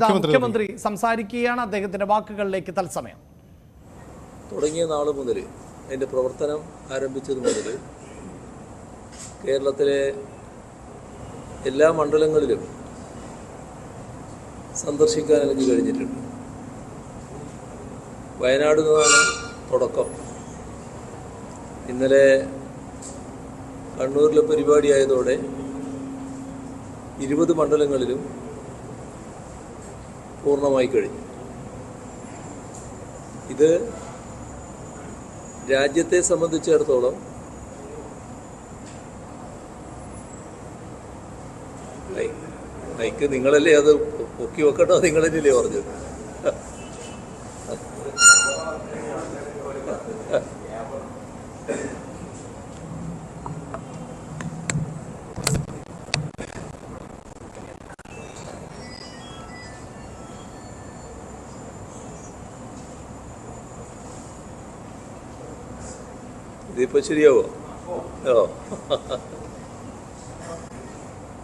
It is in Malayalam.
ഇതാ മുഖ്യമന്ത്രി മുഖ്യമന്ത്രി സംസാരിക്കുകയാണ് അദ്ദേഹത്തിന്റെ വാക്കുകളിലേക്ക് തത്സമയം. തുടങ്ങിയ നാൾ മുതൽ എന്റെ പ്രവർത്തനം ആരംഭിച്ചത് മുതൽ കേരളത്തിലെ എല്ലാ മണ്ഡലങ്ങളിലും സന്ദർശിക്കാൻ എനിക്ക് കഴിഞ്ഞിട്ടുണ്ട്. വയനാട് നിന്നാണ് തുടക്കം. ഇന്നലെ കണ്ണൂരിലെ പരിപാടിയായതോടെ ഇരുപത് മണ്ഡലങ്ങളിലും പൂർണമായി കഴിഞ്ഞു. ഇത് രാജ്യത്തെ സംബന്ധിച്ചിടത്തോളം ലൈക്ക് നിങ്ങളല്ലേ അത് പൊക്കി വെക്കട്ടോ? നിങ്ങളല്ലേ തന്നെയല്ലേ Depois seria eu. Tá